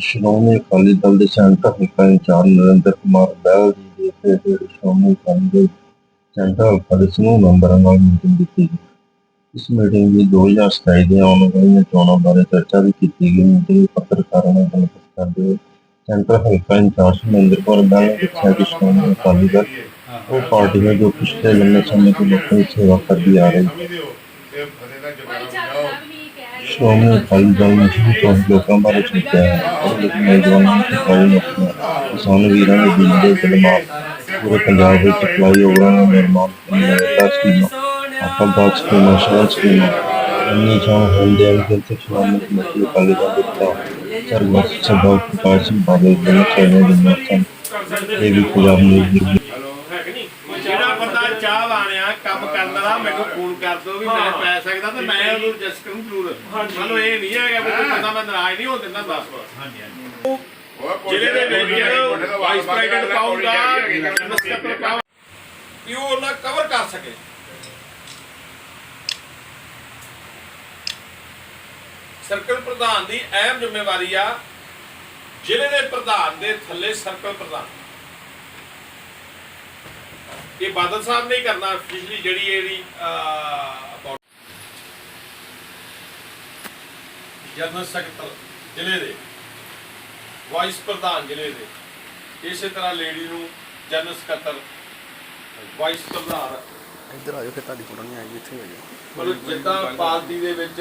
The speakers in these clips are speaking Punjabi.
ਸ਼੍ਰੋਮਣੀ ਅਕਾਲੀ ਦਲ ਦੇ ਸੈਂਟਰ ਹਲਕਾ ਇੰਚਾਰਜ ਨਰਿੰਦਰ ਕੁਮਾਰ ਬਹਿਲ ਜੀ ਦੇ ਤੇ ਸ਼੍ਰੋਮਣੀ ਅਕਾਲੀ ਦਲ ਸੈਂਟਰ ਹਲਕਾ ਦੇ ਸਮੂਹ ਮੈਂਬਰਾਂ ਨਾਲ ਮੀਟਿੰਗ ਕੀਤੀ ਗਈ। ਇਸ ਮੀਟਿੰਗ ਵਿੱਚ 2027 ਦੀਆਂ ਆਉਣ ਵਾਲੀਆਂ ਚੋਣਾਂ ਬਾਰੇ ਚਰਚਾ ਵੀ ਕੀਤੀ ਗਈ ਮੀਟਿੰਗ ਪੱਤਰਕਾਰਾਂ ਨਾਲ ਗੱਲਬਾਤ ਕਰਦੇ ਹੋਏ ਸੈਂਟਰ ਹਲਕਾ ਇੰਚਾਰਜ ਨਰਿੰਦਰ ਕੁਮਾਰ ਬਹਿਲ ਨੇ ਦੱਸਿਆ ਕਿ ਸ਼੍ਰੋਮਣੀ ਅਕਾਲੀ ਦਲ ਉਹ ਪਾਰਟੀ ਹੈ ਜੋ ਪਿਛਲੇ ਲੰਮੇ ਸਮੇਂ ਤੋਂ ਲੋਕਾਂ ਦੀ ਸੇਵਾ ਕਰਦੀ ਆ ਰਹੀ ਹੈ ਸ਼੍ਰੋਮਣੀ ਅਕਾਲੀ ਦਲ ਨੇ ਸ਼ੁਰੂ ਤੋਂ ਲੋਕਾਂ ਬਾਰੇ ਸੋਚਿਆ ਹੈ। ਔਰ ਲੋਕ ਨੌਜਵਾਨਾਂ ਨੂੰ ਸਿਖਾਈ ਨੌਕਰੀਆਂ ਕਿਸਾਨ ਵੀਰਾਂ ਦੇ ਦਿਨ ਦੇ ਕਲਮਾ ਪੂਰੇ ਪੰਜਾਬ ਵਿੱਚ ਸਪਲਾਈ ਦਾ ਨਿਰਮਾਣ ਕਰਨਾ ਸਕੀਮਾਂ ਆਪਾਂ ਬਾਤ ਸਕੀਮਾਂ ਸ਼ਾਨ ਸਕੀਮਾਂ ਇੰਨੀ ਸ਼ਾਨ ਹੁੰਦੇ ਹਨ ਕਿ ਤੇ ਸ਼੍ਰੋਮਣੀ ਕਮੇਟੀ ਅਕਾਲੀ ਦਲ ਦੇ ਪ੍ਰਧਾਨ ਸਰਬੱਤ ਪ੍ਰਕਾਸ਼ ਸਿੰਘ ਬਾਦਲ ਦੇ ਚਾਹੇ ਦੇ ਮਰਤਨ ਇਹ ਵੀ ਪੰਜਾਬ ਨਿਊਜ਼ ਦੀ ਹੈ ਕਿ ਨਹੀਂ ਜਿਹੜਾ ਬੰਦਾ ਚਾਹ ਵਾਣਿਆ ਕੰਮ ਕਰਨ ਵਾਲਾ ਮੈਨੂੰ ਫੋਨ ਕਰ ਦੋ ਵੀ ਮੈਂ ਪੈ ਸਕਦਾ ਤੇ ਮੈਂ ਉਹਨੂੰ ਜਸ ਕਰੂੰ ਜ਼ਰੂਰ। ਮਤਲਬ ਇਹ ਨਹੀਂ ਹੈਗਾ ਵੀ ਕੋਈ ਬੰਦਾ ਮੈਂ ਨਾਰਾਜ਼ ਨਹੀਂ ਹੋ ਦਿੰਦਾ ਦੱਸ ਵਾਰ ਜ਼ਿਲ੍ਹੇ ਦੇ ਵਿੱਚ ਵਾਈਸ ਪ੍ਰੈਜ਼ੀਡੈਂਟ ਜਨਰਲ ਸਕੱਤਰ ਪਾਉਂਗਾ ਕਿ ਉਹ ਉਹਨਾਂ ਕਵਰ ਕਰ ਸਕੇ। ਸਰਕਲ ਪ੍ਰਧਾਨ ਦੀ ਅਹਿਮ ਜ਼ਿੰਮੇਵਾਰੀ ਆ ਜ਼ਿਲ੍ਹੇ ਦੇ ਪ੍ਰਧਾਨ ਦੇ ਥੱਲੇ ਸਰਕਲ ਪ੍ਰਧਾਨ। ਇਹ ਬਾਦਲ ਸਾਹਿਬ ਨੇ ਹੀ ਕਰਨਾ ਪਿਛਲੀ ਜਿਹੜੀ ਇਹਦੀ ਅਹ, ਜਨਰਲ ਸੈਕਟਰ ਜ਼ਿਲ੍ਹੇ ਦੇ ਵਾਈਸ ਪ੍ਰਧਾਨ ਜ਼ਿਲ੍ਹੇ ਦੇ। ਇਸੇ ਤਰ੍ਹਾਂ ਲੇਡੀ ਨੂੰ ਜਨਰਲ ਸਕੱਤਰ ਵਾਈਸ ਪ੍ਰਧਾਨ। ਇੱਧਰ ਆਜੋ ਫਿਰ ਤੁਹਾਡੀ ਫੋਟੋ ਨਹੀਂ ਆਏਗੀ ਇੱਥੇ ਆਜੋ ਮਤਲਬ ਜਿੱਦਾਂ ਪਾਰਟੀ ਦੇ ਵਿੱਚ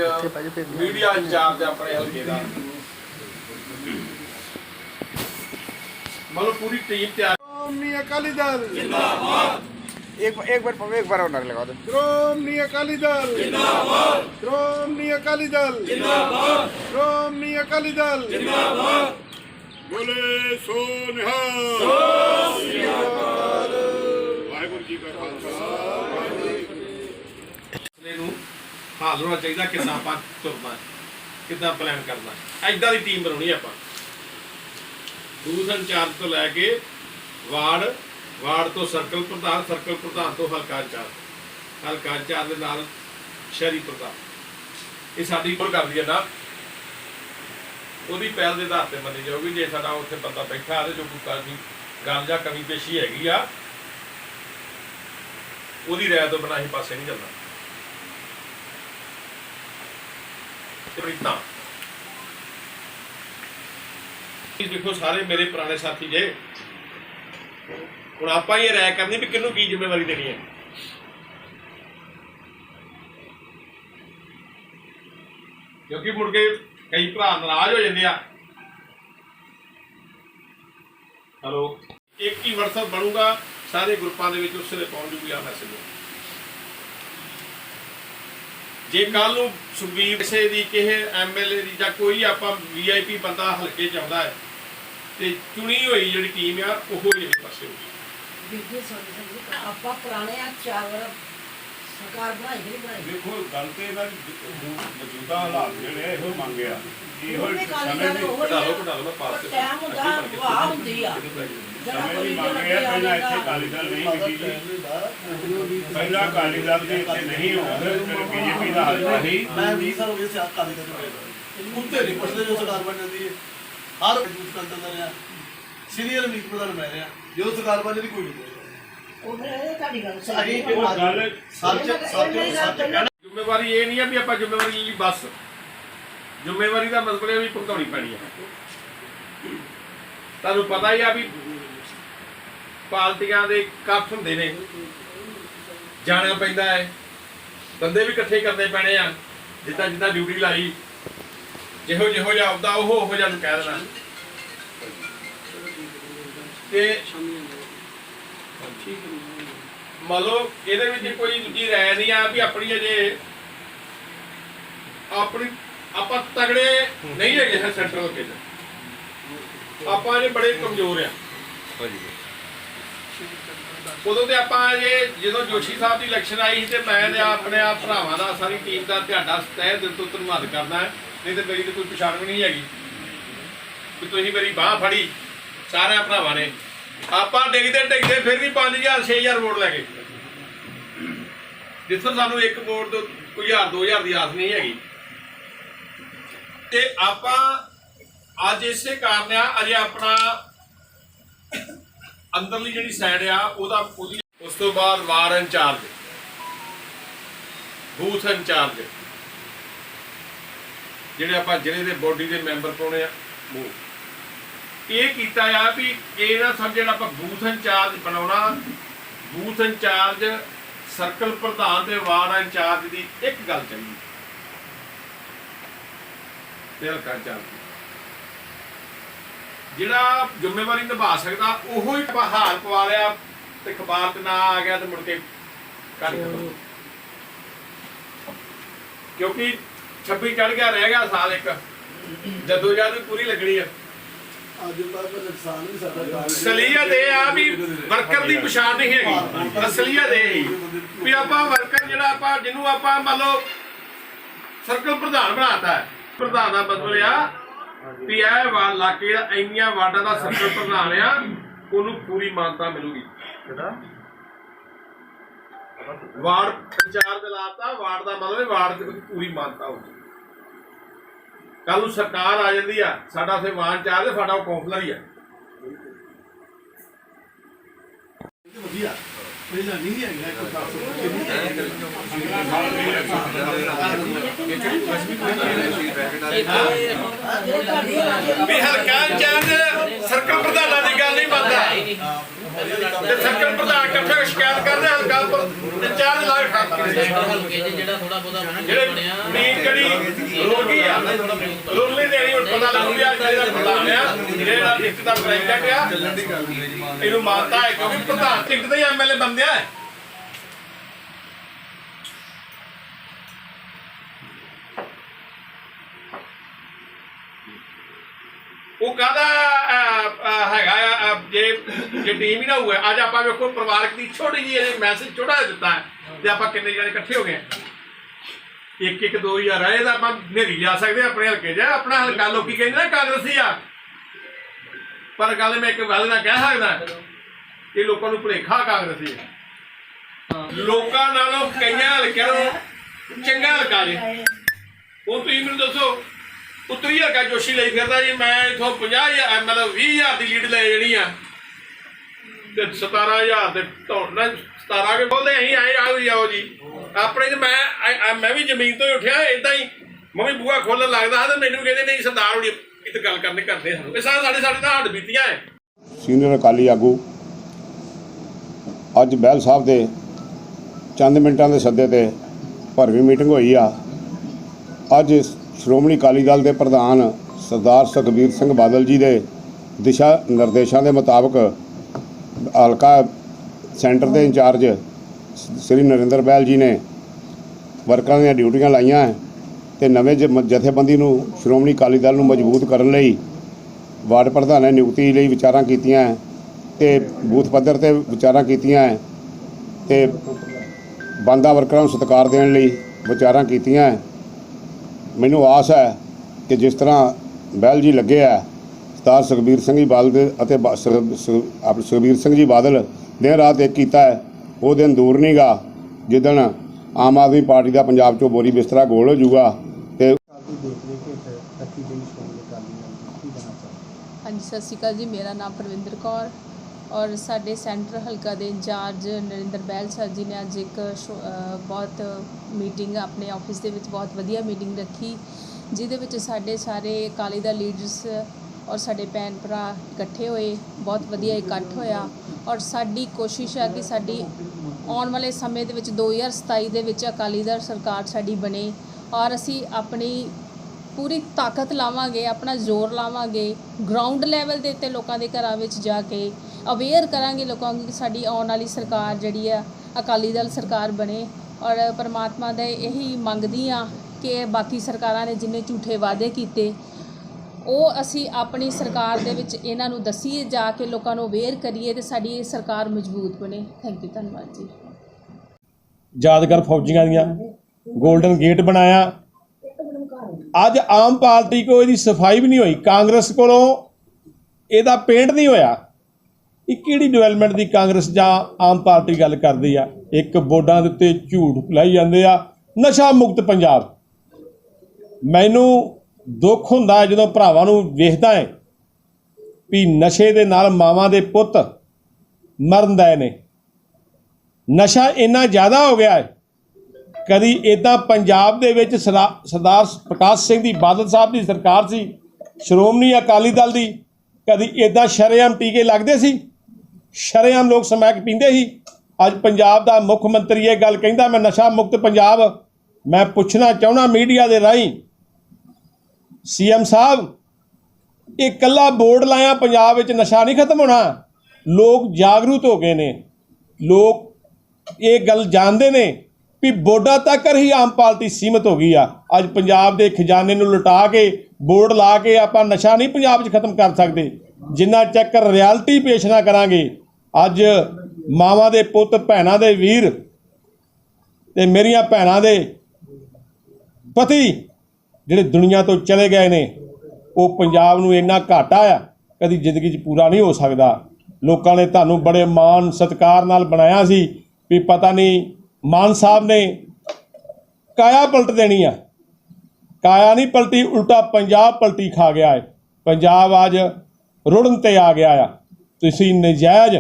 ਮੀਡੀਆ ਇੰਚਾਰਜ ਆਪਣੇ ਹਲਕੇ ਦਾ। ਮਤਲਬ ਪੂਰੀ ਟੀਮ ਤਿਆਰ। ਓਮਨੀ ਅਕਾਲੀ ਦਲ। ਜਿੰਦਾਬਾਦ। एक एक बार एक बार और लगा दो श्रोमणी अकाली दल जिंदाबाद श्रोमणी अकाली दल जिंदाबाद श्रोमणी अकाली दल जिंदाबाद बोले सो निहाल वाहिगुरु जी का खालसा ਮਸਲੇ ਨੂੰ ਹਾਲ ਹੋਣਾ ਚਾਹੀਦਾ ਕਿੱਦਾਂ ਆਪਾਂ ਤੁਰਨਾ ਹੈ, ਕਿੱਦਾਂ ਪਲਾਨ ਕਰਨਾ ਹੈ। ਐਦਾਂ ਦੀ ਟੀਮ ਬਣਾਉਣੀ ਆਪਾਂ ਦੂਸਰੇ ਇੰਚਾਰਜ ਤੋਂ ਲੈ ਕੇ ਵਾਰਡ ਵਾਰਡ ਤੋਂ ਸਰਕਲ ਪ੍ਰਧਾਨ ਸਰਕਲ ਪ੍ਰਧਾਨ ਤੋਂ ਹਲਕਾ ਇੰਚਾਰਜ ਹਲਕਾ ਇੰਚਾਰਜ ਦੇ ਨਾਲ ਸ਼ਹਿਰੀ ਪ੍ਰਧਾਨ। ਇਹ ਸਾਡੀ ਕੋਲ ਕਰਦੀ ਹੈ ਨਾ। ਉਹਦੀ ਪਹਿਲ ਦੇ ਆਧਾਰ ਤੇ ਮੰਨੀ ਜਾਊਗੀ ਜੇ ਸਾਡਾ ਉੱਥੇ ਬੰਦਾ ਬੈਠਾ ਤੇ ਜੋ ਕੋਈ ਕਾਜੀ ਗੱਲ ਜਾਂ ਕਮੀ ਪੇਸ਼ੀ ਹੈਗੀ ਆ ਉਹਦੀ ਰਾਇ ਤੋਂ ਬਿਨਾਂ ਪਾਸੇ ਨਹੀਂ ਚੱਲਣਾ। ਪ੍ਰੀਤਾ ਦੇਖੋ ਸਾਰੇ ਮੇਰੇ ਪੁਰਾਣੇ ਸਾਥੀ ਜੇ ਹੁਣ ਆਪਾਂ ਇਹ ਰਾਇ ਕਰਨੀ ਵੀ ਕਿਹਨੂੰ ਕੀ ਜ਼ਿੰਮੇਵਾਰੀ ਦੇਣੀ ਹੈ। ਕਿਉਂਕਿ ਮੁੜ ਕੇ ਕਈ ਭਰਾ ਨਾਰਾਜ਼ ਹੋ ਜਾਂਦੇ ਆ। ਹਲੋ, ਇੱਕ ਹੀ WhatsApp ਬਣੂਗਾ, ਸਾਰੇ ਗਰੁੱਪਾਂ ਦੇ ਵਿੱਚ ਉਸੇ ਦੇ ਪਹੁੰਚ ਜੂਗੀ ਆ ਮੈਸੇਜ ਜੇ ਕੱਲ ਨੂੰ ਸੁਖਬੀਰ ਕਿਸੇ ਦੀ ਕਿਸੇ ਐਮਐਲਏ ਦੀ ਜਾਂ ਕੋਈ ਆਪਾਂ ਵੀਆਈਪੀ ਬੰਦਾ ਹਲਕੇ ਚ ਆਉਂਦਾ ਹੈ, ਤੇ ਚੁਣੀ ਹੋਈ ਜਿਹੜੀ ਟੀਮ ਆ, ਉਹ ਹੀ ਇਹਦੇ ਪਾਸੇ ਹੋਊਗੀ। ਬੀਬੀ ਸੋਨੀ ਸਿੰਘ ਆਪਾਂ ਪੁਰਾਣੇ ਆ ਚਾਵਲ ਸਰਕਾਰ ਬਣਾਈ ਨਹੀਂ ਬਣਾਈ। ਦੇਖੋ ਗੱਲ ਤੇ ਇਹਦਾ ਮੌਜੂਦਾ ਹਾਲਾਤ ਜਿਹੜੇ ਇਹੋ ਮੰਗਿਆ ਇਹੋ ਸਮੇਂ ਦੀ ਉਹ ਘਟਾ ਲਓ ਘਟਾ ਲਓ ਮੈਂ ਪਾਸ ਤੇ ਟਾਈਮ ਹੁੰਦਾ ਵਾਹ ਹੁੰਦੀ ਆ। ਸਮੇਂ ਕੋਈ ਦੀ ਮੰਗ ਹੈ ਪਹਿਲਾਂ ਆ ਇੱਥੇ ਅਕਾਲੀ ਦਲ ਨਹੀਂ ਕੀਤੀ ਜੀ। ਪਹਿਲਾਂ ਅਕਾਲੀ ਦਲ ਦੇ ਇੱਥੇ ਨਹੀਂ ਹੋਵੇ ਫਿਰ ਬੀਜੇਪੀ ਦਾ ਹੱਲ ਨਹੀਂ ਮੈਂ 20 ਸਾਲ ਹੋ ਗਏ ਸਿਆਸਤ ਕਾਲੀ ਕਰਦੇ ਹੋਏ। ਕੁੱਤੇ ਨਹੀਂ ਪੁੱਛਦੇ ਜੋ ਸਰਕਾਰ ਬਣ ਜਾਂਦੀ ਹੈ ਹਰ ਯੂਥ ਕੰਟਰ ਰਿਹਾ। ਸੀਨੀਅਰ ਮੀਤ ਪ੍ਰਧਾਨ ਮੈਂ ਰਿਹਾ। ਜੋ ਸਰਕਾਰ ਬਣ ਜਾਂਦੀ ਕੋਈ ਨਹੀਂ ਉਹ ਫਿਰ ਇਹ ਤੁਹਾਡੀ ਗੱਲ ਸਹੀ ਸਹੀ ਉਹ ਗੱਲ ਸੱਚ ਸੱਚ ਸੱਚ ਕਹਿਣਾ। ਜ਼ਿੰਮੇਵਾਰੀ ਇਹ ਨਹੀਂ ਆ ਵੀ ਆਪਾਂ ਜ਼ਿੰਮੇਵਾਰੀ ਲਈ ਬਸ। ਜ਼ਿੰਮੇਵਾਰੀ ਦਾ ਮਤਲਬ ਇਹ ਵੀ ਭੁਗਤਾਉਣੀ ਪੈਣੀ ਆ। ਤੁਹਾਨੂੰ ਪਤਾ ਹੀ ਆ ਵੀ ਪਾਰਟੀਆਂ ਦੇ ਇਕੱਠ ਹੁੰਦੇ ਨੇ। ਜਾਣਾ ਪੈਂਦਾ ਹੈ। ਬੰਦੇ ਵੀ ਇਕੱਠੇ ਕਰਨੇ ਪੈਣੇ ਆ। ਜਿੱਦਾਂ ਜਿੱਦਾਂ ਡਿਊਟੀ ਲਾਈ। ਜਿਹੋ ਜਿਹੋ ਜਿਹਾ ਆਉਂਦਾ ਉਹ ਉਹੋ ਜਿਹਾ ਨੂੰ ਕਹਿ ਦੇਣਾ। ਤੇ ਮੰਨ ਲਓ ਇਹਦੇ ਵਿੱਚ ਕੋਈ ਦੂਜੀ ਰਾਇ ਨਹੀਂ ਆ ਵੀ ਆਪਣੀ ਅਜੇ ਆਪਣੀ ਆਪਾਂ ਤਗੜੇ ਨਹੀਂ ਹੈਗੇ ਹੈ ਸੈਂਟਰਲ ਕੇ ਆਪਾਂ ਅਜੇ ਬੜੇ ਕਮਜ਼ੋਰ ਆ। ਉਦੋਂ ਤੇ ਆਪਾਂ ਅਜੇ ਜਦੋਂ ਜੋਸ਼ੀ ਸਾਹਿਬ ਦੀ ਇਲੈਕਸ਼ਨ ਆਈ ਸੀ ਤੇ ਮੈਂ ਤੇ ਆਪਣੇ ਆ ਭਰਾਵਾਂ ਦਾ ਸਾਰੀ ਟੀਮ ਦਾ ਤੁਹਾਡਾ ਤਹਿ ਦਿਲ ਤੋਂ ਧੰਨਵਾਦ ਕਰਦਾ। ਨਹੀਂ ਤੇ ਮੇਰੀ ਤੇ ਕੋਈ ਪਛਾਣ ਵੀ ਨਹੀਂ ਹੈਗੀ। ਕਿ ਤੁਸੀਂ ਮੇਰੀ ਬਾਹ ਫੜੀ। ਸਾਰਿਆਂ ਭਰਾਵਾਂ ਨੇ। ਆਪਾਂ ਡਿੱਗਦੇ ਡਿੱਗਦੇ ਫਿਰ ਵੀ 5000 6000 ਵੋਟ ਲੈ ਗਏ ਜਿੱਥੋਂ ਸਾਨੂੰ ਇੱਕ ਵੋਟ ਤੋਂ ਕੋਈ ਹਜ਼ਾਰ 2000 ਦੀ ਆਸ ਨਹੀਂ ਹੈਗੀ। ਤੇ ਆਪਾਂ ਅੱਜ ਇਸੇ ਕਾਰਨ ਆ, ਅਜੇ ਆਪਣਾ ਅੰਦਰਲੀ ਜਿਹੜੀ ਸਾਈਡ ਆ, ਉਹਦਾ ਉਹਦੀ ਉਸ ਤੋਂ ਬਾਅਦ ਵਾਰ ਇੰਚਾਰਜ ਬੂਥ ਇੰਚਾਰਜ ਜਿਹੜੇ ਆਪਾਂ ਜ਼ਿਲ੍ਹੇ ਦੇ ਬੋਡੀ ਦੇ ਮੈਂਬਰ ਪਾਉਣੇ ਆ, ਉਹ। ਇਹ ਕੀਤਾ ਆ ਵੀ ਇਹਦਾ ਸਭ ਜਿਹੜਾ ਆਪਾਂ ਬੂਥ ਇੰਚਾਰਜ ਬਣਾਉਣਾ। ਬੂਥ ਇੰਚਾਰਜ ਸਰਕਲ ਪ੍ਰਧਾਨ ਤੇ ਵਾਰਡ ਇੰਚਾਰਜ ਦੀ ਇੱਕ ਗੱਲ ਚੱਲੀ। ਤੇ ਹਲਕਾ ਦੀ। ਜਿਹੜਾ ਜ਼ਿੰਮੇਵਾਰੀ ਨਿਭਾ ਸਕਦਾ ਉਹੋ ਹੀ ਹਾਲ ਪਵਾ ਲਿਆ ਤੇ ਅਖਬਾਰ ਤੇ ਨਾ ਆ ਗਿਆ ਤੇ ਮੁੜ ਕੇ ਕਰ ਕਿਉਂਕਿ 26 ਚੜ ਗਿਆ ਰਹਿ ਗਿਆ ਸਾਲ ਇੱਕ। ਜਦੋਂ ਜਦ ਪੂਰੀ ਲੱਗਣੀ ਆ। ਅੱਜ ਤੱਕ ਨੁਕਸਾਨ ਵੀ ਸਾਡਾ ਕਰ ਅਸਲੀਅਤ ਇਹ ਆ ਵੀ ਵਰਕਰ ਦੀ ਪਛਾਣ ਨਹੀਂ ਹੈਗੀ। ਅਸਲੀਅਤ ਇਹ ਹੀ। ਵੀ ਆਪਾਂ ਵਰਕਰ ਜਿਹੜਾ ਆਪਾਂ ਜਿਹਨੂੰ ਆਪਾਂ ਮੰਨ ਲਓ ਸਰਕਲ ਪ੍ਰਧਾਨ ਬਣਾਤਾ ਹੈ। ਪ੍ਰਧਾਨ ਦਾ ਮਤਲਬ ਆ ਵੀ ਇਹ ਵਾ ਇਲਾਕੇ ਦਾ ਇੰਨੀਆਂ ਵਾਰਡਾਂ ਦਾ ਸਰਕਲ ਪ੍ਰਧਾਨ ਆ ਉਹਨੂੰ ਪੂਰੀ ਮਾਨਤਾ ਮਿਲੂਗੀ। ਵਾਰਡ ਇੰਚਾਰਜ ਲਾਤਾ ਵਾਰਡ ਦਾ ਮਤਲਬ ਹੈ ਵਾਰਡ ਦੀ ਪੂਰੀ ਮਾਨਤਾ ਹੋਊਗੀ। ਕੱਲ ਨੂੰ ਸਰਕਾਰ ਆ ਜਾਂਦੀ ਆ ਸਾਡਾ ਉੱਥੇ ਵਾਨ ਚਾਰਜ ਸਾਡਾ ਉਹ ਕੌਂਸਲਰ ਹੀ ਆ। ਵਧੀਆ ਪਹਿਲਾਂ ਨਹੀਂ ਹੈਗਾ ਕੋਈ ਖਾਸ ਵੀ ਹਲਕਾ ਇੰਚਾਰਜ ਸਰਕਲ ਪ੍ਰਧਾਨਾਂ ਦੀ ਗੱਲ ਨਹੀਂ ਮੰਨਦਾ। ਤੇ ਸਰਕਲ ਪ੍ਰਧਾਨ ਇਕੱਠੇ ਸ਼ਿਕਾਇਤ ਕਰਦੇ ਹਲਕਾ ਪਰ ਇੰਚਾਰਜ ਲਾ ਕੇ ਖਾਤਾ ਜਿਹੜਾ ਥੋੜਾ ਬਹੁਤਾ ਜਿਹੜੇ ਮੀਟ ਕੜੀ ਰੋਗੀ ਆ ਰੋਲੀ ਦੇਣੀ ਹੁਣ ਪਤਾ ਲੱਗੂ ਵੀ ਆ ਜਿਹੜਾ ਪ੍ਰਧਾਨ ਆ ਜਿਹੜਾ ਲਿਸਟ ਦਾ ਪ੍ਰੈਜ਼ੀਡੈਂਟ ਆ ਇਹਨੂੰ ਮਾਨਤਾ ਹੈ ਕਿਉਂਕਿ ਪ੍ਰਧਾਨ ਟਿਕਟ ਤੇ ਐਮਐਲਏ ਬੰਦਿਆ ਹੈ। ਉਹ ਕਾਹਦਾ ਹੈਗਾ ਜੇ ਜੇ ਟੀਮ ਹੀ ਨਾ ਹੋਵੇ ਅੱਜ ਆਪਾਂ ਵੇਖੋ ਪਰਿਵਾਰਕ ਦੀ ਛੋਟੀ ਜਿਹੀ ਮੈਸੇਜ ਛੋਟਾ ਦਿੱਤਾ ਤੇ ਆਪਾਂ ਕਿੰਨੇ ਜਣੇ ਇਕੱਠੇ ਹੋ ਗਏ ਇੱਕ ਇੱਕ, ਦੋ ਹਜ਼ਾਰ ਆਏ ਤਾਂ ਆਪਾਂ ਨੇਰੀ ਜਾ ਸਕਦੇ ਹਾਂ ਆਪਣੇ ਹਲਕੇ 'ਚ ਆਪਣਾ ਹਲਕਾ ਲੋਕੀ ਕਹਿੰਦੇ ਨਾ ਕਾਂਗਰਸੀ ਆ। ਪਰ ਗੱਲ ਮੈਂ ਇੱਕ ਗੱਲ ਨਾ ਕਹਿ ਸਕਦਾ, ਇਹ ਲੋਕਾਂ ਨੂੰ ਭੁਲੇਖਾ ਕਾਂਗਰਸੀ ਆ ਲੋਕਾਂ ਨਾਲੋਂ ਕਈਆਂ ਹਲਕਿਆਂ ਨੂੰ ਚੰਗਾ ਹਲਕਾ ਜੀ। ਉਹ ਤੁਸੀਂ ਮੈਨੂੰ ਦੱਸੋ ਉੱਤਰੀ ਹਲਕਾ ਜੋਸ਼ੀ ਲਈ ਫਿਰਦਾ ਜੀ, ਮੈਂ ਇਥੋਂ 50000 ਮਤਲਬ 20000 ਦੀ ਲੀਡ ਲੈ ਜਣੀ ਆ। ਤੇ 17000 ਦੇ ਢੋਣਾ 17 ਕੇ ਬੋਲਦੇ, ਅਸੀਂ ਆਏ ਆਓ ਜੀ ਆਓ ਜੀ। ਆਪਣੇ ਚ ਮੈਂ ਮੈਂ ਵੀ ਜ਼ਮੀਨ ਤੋਂ ਉੱਠਿਆ ਇਦਾਂ ਹੀ ਮੈਂ ਵੀ ਬੂਆ ਖੋਲਣ ਲੱਗਦਾ ਤੇ ਮੈਨੂੰ ਕਹਿੰਦੇ, ਨਹੀਂ ਸਰਦਾਰ ਹੁਣੀ ਇੱਥੇ ਗੱਲ ਕਰਨੀ ਕਰਦੇ ਸਾਨੂੰ ਇਹ ਸਾਡੇ ਸਾਡੇ ਤਾਂ ਹੱਡ ਬੀਤੀਆਂ ਹੈ ਸੀਨੀਅਰ ਅਕਾਲੀ ਆਗੂ, ਅੱਜ ਬਹਿਲ ਸਾਹਿਬ ਦੇ ਚੰਦ ਮਿੰਟਾਂ ਦੇ ਸੱਦੇ ਤੇ ਭਰਵੀਂ ਮੀਟਿੰਗ ਹੋਈ ਆ। ਅੱਜ ਸ਼੍ਰੋਮਣੀ ਅਕਾਲੀ ਦਲ ਦੇ ਪ੍ਰਧਾਨ ਸਰਦਾਰ ਸੁਖਬੀਰ ਸਿੰਘ ਬਾਦਲ ਜੀ ਦੇ ਦਿਸ਼ਾ ਨਿਰਦੇਸ਼ਾਂ ਦੇ ਮੁਤਾਬਕ ਹਲਕਾ ਸੈਂਟਰ ਦੇ ਇੰਚਾਰਜ ਸ੍ਰੀ ਨਰਿੰਦਰ ਬਹਿਲ ਜੀ ਨੇ ਵਰਕਰਾਂ ਦੀਆਂ ਡਿਊਟੀਆਂ ਲਾਈਆਂ ਹੈ ਤੇ ਨਵੇਂ ਜਥੇਬੰਦੀ ਨੂੰ ਸ਼੍ਰੋਮਣੀ ਅਕਾਲੀ ਦਲ ਨੂੰ ਮਜ਼ਬੂਤ ਕਰਨ ਲਈ ਵਾਰਡ ਪ੍ਰਧਾਨਾਂ ਨੇ ਨਿਯੁਕਤੀ ਲਈ ਵਿਚਾਰਾਂ ਕੀਤੀਆਂ ਹੈ ਤੇ ਬੂਥ ਪੱਧਰ ਤੇ ਵਿਚਾਰਾਂ ਕੀਤੀਆਂ ਹੈ ਤੇ ਬੰਦਾ ਵਰਕਰਾਂ ਨੂੰ ਸਤਿਕਾਰ ਦੇਣ ਲਈ ਵਿਚਾਰਾਂ ਕੀਤੀਆਂ ਮੈਨੂੰ ਆਸ ਹੈ ਕਿ ਜਿਸ ਤਰ੍ਹਾਂ ਬਹਿਲ ਜੀ ਲੱਗੇ ਆ ਸਰਦਾਰ ਸੁਖਬੀਰ ਸਿੰਘ ਜੀ ਬਾਦਲ ਦੇ ਅਤੇ ਬਾ- ਸੁਖ- ਸੁ- ਆਪ ਸੁਖਬੀਰ ਸਿੰਘ ਜੀ ਬਾਦਲ ਦਿਨ ਰਾਤ ਇੱਕ ਕੀਤਾ ਹੈ ਉਹ ਦਿਨ ਦੂਰ ਨਹੀਂਗਾ ਜਿੱਦਣ ਆਮ ਆਦਮੀ ਪਾਰਟੀ ਦਾ ਪੰਜਾਬ 'ਚੋਂ ਬੋਰੀ ਬਿਸਤਰਾ ਗੋਲ ਹੋ ਜਾਊਗਾ ਤੇ ਹਾਂਜੀ ਸਤਿ ਸ਼੍ਰੀ ਅਕਾਲ ਜੀ ਮੇਰਾ ਨਾਮ ਪਰਵਿੰਦਰ ਕੌਰ ਔਰ ਸਾਡੇ ਸੈਂਟਰ ਹਲਕਾ ਦੇ ਇੰਚਾਰਜ ਨਰਿੰਦਰ ਬੈਲ ਸਰ ਜੀ ਨੇ ਅੱਜ ਇੱਕ ਸ਼ੋ- ਬਹੁਤ ਮੀਟਿੰਗ ਆਪਣੇ ਆਫਿਸ ਦੇ ਵਿੱਚ ਬਹੁਤ ਵਧੀਆ ਮੀਟਿੰਗ ਰੱਖੀ, ਜਿਹਦੇ ਵਿੱਚ ਸਾਡੇ ਸਾਰੇ ਅਕਾਲੀ ਦਾ ਲੀਡਰਸ ਔਰ ਸਾਡੇ ਭੈਣ ਭਰਾ ਇਕੱਠੇ ਹੋਏ, ਬਹੁਤ ਵਧੀਆ ਇਕੱਠ ਹੋਇਆ। ਔਰ ਸਾਡੀ ਕੋਸ਼ਿਸ਼ ਹੈ ਕਿ ਸਾਡੀ ਆਉਣ ਵਾਲੇ ਸਮੇਂ ਦੇ ਵਿੱਚ 2027 ਦੇ ਵਿੱਚ ਅਕਾਲੀ ਦਲ ਸਰਕਾਰ ਸਾਡੀ ਬਣੇ ਔਰ ਅਸੀਂ ਆਪਣੀ ਪੂਰੀ ਤਾਕਤ ਲਾਵਾਂਗੇ, ਆਪਣਾ ਜ਼ੋਰ ਲਾਵਾਂਗੇ ਗਰਾਊਂਡ ਲੈਵਲ ਦੇ ਉੱਤੇ ਲੋਕਾਂ ਦੇ ਘਰਾਂ ਵਿੱਚ ਜਾ ਕੇ ਅਵੇਅਰ ਕਰਾਂਗੇ ਲੋਕਾਂ ਨੂੰ ਕਿ ਸਾਡੀ ਆਉਣ ਵਾਲੀ ਸਰਕਾਰ ਜਿਹੜੀ ਆ, ਅਕਾਲੀ ਦਲ ਸਰਕਾਰ ਬਣੇ ਔਰ ਪਰਮਾਤਮਾ ਦੇ ਇਹੀ ਮੰਗਦੀ ਆ ਕਿ ਬਾਕੀ ਸਰਕਾਰਾਂ ਨੇ ਜਿੰਨੇ ਝੂਠੇ ਵਾਅਦੇ ਕੀਤੇ, ਉਹ ਅਸੀਂ ਆਪਣੀ ਸਰਕਾਰ ਦੇ ਵਿੱਚ ਇਹਨਾਂ ਨੂੰ ਦਸੀਏ, ਜਾ ਕੇ ਲੋਕਾਂ ਨੂੰ ਅਵੇਅਰ ਕਰੀਏ ਤੇ ਸਾਡੀ ਇਹ ਸਰਕਾਰ ਮਜ਼ਬੂਤ ਬਣੇ। ਥੈਂਕ ਯੂ ਧੰਨਵਾਦ ਜੀ। ਯਾਦਗਾਰ ਫੌਜੀਆਂ ਦੀਆਂ 골ਡਨ ਗੇਟ ਬਣਾਇਆ। ਅੱਜ ਆਮ ਪਾਰਟੀ ਕੋ ਇਹਦੀ ਸਫ਼ਾਈ ਵੀ ਨਹੀਂ ਹੋਈ। ਕਾਂਗਰਸ ਕੋਲੋਂ ਇਹਦਾ ਪੇਂਟ ਨਹੀਂ ਹੋਇਆ। ਇਹ ਕਿਹੜੀ ਡਿਵੈਲਪਮੈਂਟ ਦੀ ਕਾਂਗਰਸ ਜਾਂ ਆਮ ਪਾਰਟੀ ਗੱਲ ਕਰਦੀ ਆ? ਇੱਕ ਬੋਰਡਾਂ ਦੇ ਉੱਤੇ ਝੂਠ ਲਾਈ ਜਾਂਦੇ ਆ, ਨਸ਼ਾ ਮੁਕਤ ਪੰਜਾਬ। ਮੈਨੂੰ ਦੁੱਖ ਹੁੰਦਾ ਹੈ ਜਦੋਂ ਭਰਾਵਾਂ ਨੂੰ ਵੇਖਦਾ ਹੈ ਵੀ ਨਸ਼ੇ ਦੇ ਨਾਲ ਮਾਵਾਂ ਦੇ ਪੁੱਤ ਮਰਨ ਦੇ ਨੇ। ਨਸ਼ਾ ਇੰਨਾ ਜ਼ਿਆਦਾ ਹੋ ਗਿਆ ਹੈ। ਕਦੀ ਇਦਾਂ ਪੰਜਾਬ ਦੇ ਵਿੱਚ ਸਰਦਾਰ ਪ੍ਰਕਾਸ਼ ਸਿੰਘ ਦੀ ਬਾਦਲ ਸਾਹਿਬ ਦੀ ਸਰਕਾਰ ਸੀ, ਸ਼੍ਰੋਮਣੀ ਅਕਾਲੀ ਦਲ ਦੀ, ਕਦੀ ਇਦਾਂ ਸ਼ਰੇਆਮ ਟੀਕੇ ਲੱਗਦੇ ਸੀ। ਸ਼ਰੇਆਮ ਲੋਕ ਸਮੈਕ ਪੀਂਦੇ ਸੀ। ਅੱਜ ਪੰਜਾਬ ਦਾ ਮੁੱਖ ਮੰਤਰੀ ਇਹ ਗੱਲ ਕਹਿੰਦਾ, ਮੈਂ ਨਸ਼ਾ ਮੁਕਤ ਪੰਜਾਬ, ਮੈਂ ਪੁੱਛਣਾ ਚਾਹਣਾ ਮੀਡੀਆ ਦੇ ਰਾਹੀਂ। ਸੀਐਮ ਸਾਹਿਬ, ਇਹ ਕੱਲਾ ਬੋਰਡ ਲਾਇਆ, ਪੰਜਾਬ ਵਿੱਚ ਨਸ਼ਾ ਨਹੀਂ ਖਤਮ ਹੋਣਾ। ਲੋਕ ਜਾਗਰੂਕ ਹੋ ਗਏ ਨੇ। ਲੋਕ ਇਹ ਗੱਲ ਜਾਣਦੇ ਨੇ ਵੀ ਬੋਰਡਾਂ ਤੱਕ ਹੀ ਆਮ ਪਾਰਟੀ ਸੀਮਤ ਹੋ ਗਈ ਆ। ਅੱਜ ਪੰਜਾਬ ਦੇ ਖਜ਼ਾਨੇ ਨੂੰ ਲੁਟਾ ਕੇ, ਬੋਰਡ ਲਾ ਕੇ ਆਪਾਂ ਨਸ਼ਾ ਨਹੀਂ ਪੰਜਾਬ 'ਚ ਖਤਮ ਕਰ ਸਕਦੇ। ਜਿੰਨਾ ਚੱਕਰ ਰਿਐਲਿਟੀ ਪੇਸ਼ ਨਾ ਕਰਾਂਗੇ ਅੱਜ ਮਾਵਾਂ ਦੇ ਪੁੱਤ, ਭੈਣਾਂ ਦੇ ਵੀਰ ਤੇ ਮੇਰੀਆਂ ਭੈਣਾਂ ਦੇ ਪਤੀ ਜਿਹੜੇ ਦੁਨੀਆ ਤੋਂ ਚਲੇ ਗਏ ਨੇ, ਉਹ ਪੰਜਾਬ ਨੂੰ ਇੰਨਾ ਘਾਟਾ ਆ, ਕਦੀ ਜ਼ਿੰਦਗੀ 'ਚ ਪੂਰਾ ਨਹੀਂ ਹੋ ਸਕਦਾ। ਲੋਕਾਂ ਨੇ ਤੁਹਾਨੂੰ ਬੜੇ ਮਾਣ ਸਤਿਕਾਰ ਨਾਲ ਬਣਾਇਆ ਸੀ ਵੀ ਪਤਾ ਨਹੀਂ ਮਾਨ ਸਾਹਿਬ ਨੇ ਕਾਇਆ ਪਲਟ ਦੇਣੀ ਆ। ਕਾਇਆ ਨਹੀਂ, ਪਲਟੀ ਉਲਟਾ ਪੰਜਾਬ ਪਲਟੀ ਖਾ ਗਿਆ ਹੈ ਪੰਜਾਬ ਅੱਜ ਰੁੜਨ ਤੇ ਆ ਗਿਆ ਆ। ਤੁਸੀਂ ਨਜਾਇਜ਼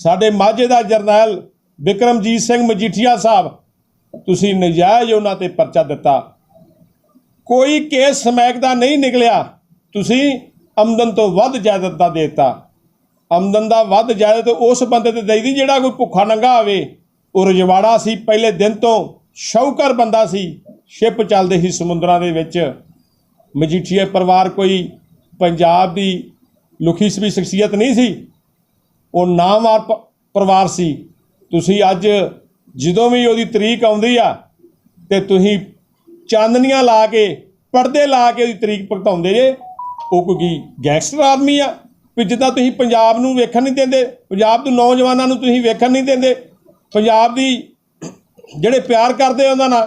ਸਾਡੇ ਮਾਝੇ ਦਾ ਜਰਨੈਲ ਵਿਕਰਮਜੀਤ ਸਿੰਘ ਮਜੀਠੀਆ ਸਾਹਿਬ, ਤੁਸੀਂ ਨਜਾਇਜ਼ ਉਹਨਾਂ ਤੇ ਪਰਚਾ ਦਿੱਤਾ। ਕੋਈ ਕੇਸ ਸਮੈਕ ਦਾ ਨਹੀਂ ਨਿਕਲਿਆ, ਤੁਸੀਂ ਆਮਦਨ ਤੋਂ ਵੱਧ ਜਾਇਦਾਦ ਦਾ ਦੇਤਾ। ਆਮਦਨ ਦਾ ਵੱਧ ਜਾਇਦਾਦ ਉਸ ਬੰਦੇ ਤੇ ਦੇਈਦੀ ਜਿਹੜਾ ਕੋਈ ਭੁੱਖਾ ਨੰਗਾ ਆਵੇ। ਉਹ ਰਜਵਾੜਾ ਸੀ, ਪਹਿਲੇ ਦਿਨ ਤੋਂ ਸ਼ੌਕਰ ਬੰਦਾ ਸੀ, ਸ਼ਿਪ ਚੱਲਦੇ ਸੀ ਸਮੁੰਦਰਾਂ ਦੇ ਵਿੱਚ। ਮਜੀਠੀਆ ਪਰਿਵਾਰ ਕੋਈ ਪੰਜਾਬ ਦੀ ਲੁਖੀ ਸਵੀ ਸ਼ਖਸੀਅਤ ਨਹੀਂ ਸੀ। ਉਹ ਨਾਮਵਾਰ ਪ- ਪਰਿਵਾਰ ਸੀ। ਤੁਸੀਂ ਅੱਜ ਜਦੋਂ ਵੀ ਉਹਦੀ ਤਰੀਕ ਆਉਂਦੀ ਆ, ਤੇ ਤੁਸੀਂ ਚਾਂਦਨੀਆਂ ਲਾ ਕੇ, ਪਰਦੇ ਲਾ ਕੇ ਉਹਦੀ ਤਰੀਕ ਭੁਗਤਾਉਂਦੇ ਜੇ, ਉਹ ਕੋਈ ਗੈਂਗਸਟਰ ਆਦਮੀ ਆ। ਵੀ ਜਿੱਦਾਂ ਤੁਸੀਂ ਪੰਜਾਬ ਨੂੰ ਵੇਖਣ ਨਹੀਂ ਦਿੰਦੇ, ਪੰਜਾਬ ਦੇ ਨੌਜਵਾਨਾਂ ਨੂੰ ਤੁਸੀਂ ਵੇਖਣ ਨਹੀਂ ਦਿੰਦੇ, ਪੰਜਾਬ ਦੀ ਜਿਹੜੇ ਪਿਆਰ ਕਰਦੇ ਉਹਨਾਂ ਨਾਲ,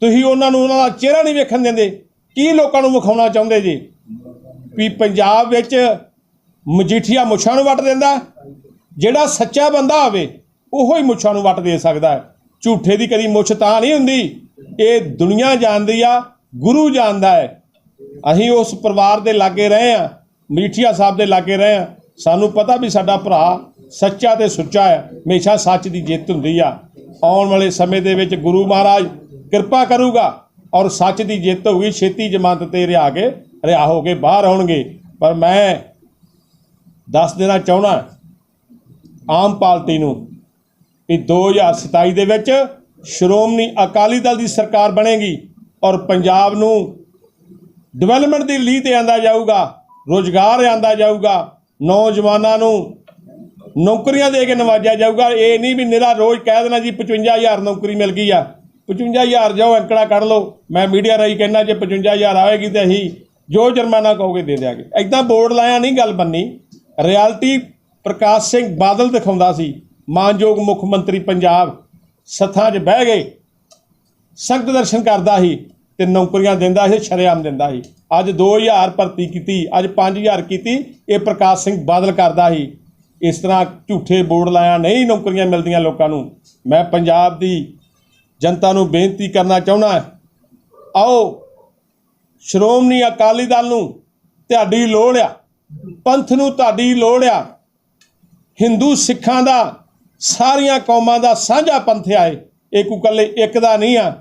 ਤੁਸੀਂ ਉਹਨਾਂ ਨੂੰ ਉਹਨਾਂ ਦਾ ਚਿਹਰਾ ਨਹੀਂ ਵੇਖਣ ਦਿੰਦੇ। ਕੀ ਲੋਕਾਂ ਨੂੰ ਵਿਖਾਉਣਾ ਚਾਹੁੰਦੇ ਜੀ? ਵੀ ਪੰਜਾਬ ਵਿੱਚ ਮਜੀਠੀਆ ਮੁੱਛਾਂ ਨੂੰ ਵੱਟ ਦਿੰਦਾ ਜਿਹੜਾ ਸੱਚਾ ਬੰਦਾ ਹੋਵੇ, ਉਹੋ ਹੀ ਮੁੱਛਾਂ ਨੂੰ ਵੱਟ ਦੇ ਸਕਦਾ ਹੈ। ਝੂਠੇ ਦੀ ਕਦੀ ਮੁੱਛ ਤਾਂ ਨਹੀਂ ਹੁੰਦੀ। ਇਹ ਦੁਨੀਆ ਜਾਣਦੀ ਆ, ਗੁਰੂ ਜਾਣਦਾ ਹੈ। ਅਸੀਂ ਉਸ ਪਰਿਵਾਰ ਦੇ ਲਾਗੇ ਰਹੇ ਆ ਮਜੀਠੀਆ ਸਾਹਿਬ ਦੇ ਲਾਗੇ ਰਹੇ ਆ ਸਾਨੂੰ ਪਤਾ ਵੀ ਸਾਡਾ ਭਰਾ ਸੱਚਾ ਤੇ ਸੁੱਚਾ ਹੈ। ਹਮੇਸ਼ਾ ਸੱਚ ਦੀ ਜਿੱਤ ਹੁੰਦੀ ਆ। ਆਉਣ ਵਾਲੇ ਸਮੇਂ ਦੇ ਵਿੱਚ ਗੁਰੂ ਮਹਾਰਾਜ ਕਿਰਪਾ ਕਰੂਗਾ ਔਰ ਸੱਚ ਦੀ ਜਿੱਤ ਹੋਊਗੀ। ਛੇਤੀ ਜ਼ਮਾਨਤ ਤੇ ਰਿਹਾ ਕੇ ਰਿਹਾ ਹੋ ਕੇ ਬਾਹਰ ਆਉਣਗੇ। ਪਰ ਮੈਂ ਦੱਸ ਦੇਣਾ ਚਾਹਣਾ ਆਮ ਪਾਰਟੀ ਨੂੰ ਕਿ 2027 ਦੇ ਵਿੱਚ ਸ਼੍ਰੋਮਣੀ ਅਕਾਲੀ ਦਲ ਦੀ ਸਰਕਾਰ ਬਣੇਗੀ ਔਰ ਪੰਜਾਬ ਨੂੰ ਡਿਵੈਲਪਮੈਂਟ ਦੀ ਲੀਹ ਤੇ ਆਂਦਾ ਜਾਊਗਾ, ਰੋਜ਼ਗਾਰ ਆਂਦਾ ਜਾਊਗਾ, ਨੌਜਵਾਨਾਂ ਨੂੰ ਨੌਕਰੀਆਂ ਦੇ ਕੇ ਨਵਾਜਿਆ ਜਾਊਗਾ। ਇਹ ਨਹੀਂ ਵੀ ਨਿਰਾ ਰੋਜ਼ ਕਹਿ ਦੇਣਾ ਜੀ 55000 ਨੌਕਰੀ ਮਿਲ ਗਈ ਆ। 55000 ਜਾਓ, ਅੰਕੜਾ ਕੱਢ ਲਓ। ਮੈਂ ਮੀਡੀਆ ਰਾਹੀਂ ਕਹਿੰਦਾ, ਜੇ 55000 ਆਵੇਗੀ ਤੇ ਅਸੀਂ ਜੋ ਜੁਰਮਾਨਾ ਕਹੋਗੇ ਦੇ ਦਿਆਂਗੇ। ਐਦਾਂ ਬੋਰਡ ਲਾਇਆ ਨਹੀਂ ਗੱਲ ਬੰਨੀ। ਰਿਐਲਿਟੀ ਪ੍ਰਕਾਸ਼ ਸਿੰਘ ਬਾਦਲ ਦਿਖਾਉਂਦਾ ਸੀ, ਮਾਨਯੋਗ ਮੁੱਖ ਮੰਤਰੀ ਪੰਜਾਬ, ਸੱਥਾਂ 'ਚ ਬਹਿ ਗਏ। ਸੰਗਤ ਦਰਸ਼ਨ ਕਰਦਾ ਸੀ ਤੇ ਨੌਕਰੀਆਂ ਦਿੰਦਾ ਸੀ, ਸ਼ਰੇਆਮ ਦਿੰਦਾ ਸੀ। ਅੱਜ 2000 ਭਰਤੀ ਕੀਤੀ, ਅੱਜ 5000 ਕੀਤੀ, ਇਹ ਪ੍ਰਕਾਸ਼ ਸਿੰਘ ਬਾਦਲ ਕਰਦਾ ਸੀ। ਇਸ ਤਰ੍ਹਾਂ ਝੂਠੇ ਬੋਰਡ ਲਾਇਆ ਨਹੀਂ ਨੌਕਰੀਆਂ ਮਿਲਦੀਆਂ ਲੋਕਾਂ ਨੂੰ। ਮੈਂ ਪੰਜਾਬ ਦੀ ਜਨਤਾ ਨੂੰ ਬੇਨਤੀ ਕਰਨਾ ਚਾਹੁੰਦਾ ਆਓ, ਸ਼੍ਰੋਮਣੀ ਅਕਾਲੀ ਦਲ ਨੂੰ ਤੁਹਾਡੀ ਲੋੜ ਆ। ਪੰਥ ਨੂੰ ਤੁਹਾਡੀ ਲੋੜ ਆ। ਹਿੰਦੂ ਸਿੱਖਾਂ ਦਾ, ਸਾਰੀਆਂ ਕੌਮਾਂ ਦਾ ਸਾਂਝਾ ਪੰਥ ਆ ਇਹ। ਇਹ ਕੋਈ ਇਕੱਲੇ ਇੱਕ ਦਾ ਨਹੀਂ ਆ।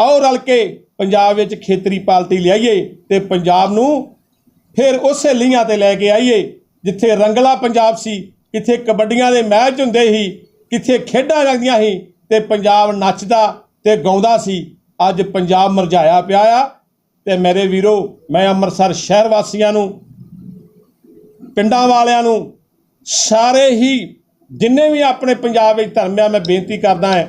ਆਓ ਰਲ ਕੇ ਪੰਜਾਬ ਵਿੱਚ ਖੇਤਰੀ ਪਾਲਟੀ ਲਿਆਈਏ ਤੇ ਪੰਜਾਬ ਨੂੰ ਫਿਰ ਉਸੇ ਲੀਹਾਂ ਤੇ ਲੈ ਕੇ ਆਈਏ, ਜਿੱਥੇ ਰੰਗਲਾ ਪੰਜਾਬ ਸੀ, ਕਿੱਥੇ ਕਬੱਡੀਆਂ ਦੇ ਮੈਚ ਹੁੰਦੇ ਸੀ, ਕਿੱਥੇ ਖੇਡਾਂ ਲੱਗਦੀਆਂ ਸੀ ਤੇ ਪੰਜਾਬ ਨੱਚਦਾ ਤੇ ਗਾਉਂਦਾ ਸੀ। ਅੱਜ ਪੰਜਾਬ ਮਰਝਾਇਆ ਪਿਆ ਆ ਤੇ ਮੇਰੇ ਵੀਰੋ, ਮੈਂ ਅੰਮ੍ਰਿਤਸਰ ਸ਼ਹਿਰ ਵਾਸੀਆਂ ਨੂੰ ਪਿੰਡਾਂ ਵਾਲਿਆਂ ਨੂੰ ਸਾਰੇ ਹੀ ਜਿੰਨੇ ਵੀ ਆਪਣੇ ਪੰਜਾਬ ਵਿੱਚ ਧਰਮ ਆ, ਮੈਂ ਬੇਨਤੀ ਕਰਦਾ ਹੈ,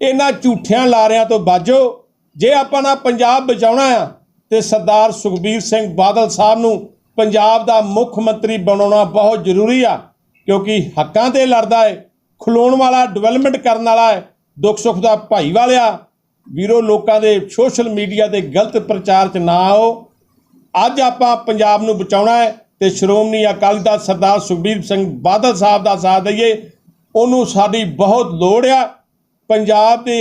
ਇਹਨਾਂ ਝੂਠਿਆਂ ਲਾਰਿਆਂ ਤੋਂ ਬਾਜੋ। ਜੇ ਆਪਾਂ ਨਾ ਪੰਜਾਬ ਬਚਾਉਣਾ ਆ, ਤੇ ਸਰਦਾਰ ਸੁਖਬੀਰ ਸਿੰਘ ਬਾਦਲ ਸਾਹਿਬ ਨੂੰ ਪੰਜਾਬ ਦਾ ਮੁੱਖ ਮੰਤਰੀ ਬਣਾਉਣਾ ਬਹੁਤ ਜ਼ਰੂਰੀ ਆ, ਕਿਉਂਕਿ ਹੱਕਾਂ ਤੇ ਲੜਦਾ ਹੈ ਖਲੋਣ ਵਾਲਾ ਡਿਵੈਲਪਮੈਂਟ ਕਰਨ ਵਾਲਾ ਹੈ ਦੁੱਖ ਸੁੱਖ ਦਾ ਭਾਈ ਵਾਲਿਆ। ਵੀਰੋ, ਲੋਕਾਂ ਦੇ ਸੋਸ਼ਲ ਮੀਡੀਆ ਦੇ ਗਲਤ ਪ੍ਰਚਾਰ 'ਚ ਨਾ ਆਓ। ਅੱਜ ਆਪਾਂ ਪੰਜਾਬ ਨੂੰ ਬਚਾਉਣਾ ਹੈ ਤੇ ਸ਼੍ਰੋਮਣੀ ਅਕਾਲੀ ਦਲ ਸਰਦਾਰ ਸੁਖਬੀਰ ਸਿੰਘ ਬਾਦਲ ਸਾਹਿਬ ਦਾ ਸਾਥ ਦਈਏ। ਉਹਨੂੰ ਸਾਡੀ ਬਹੁਤ ਲੋੜ ਆ। ਪੰਜਾਬ ਦੇ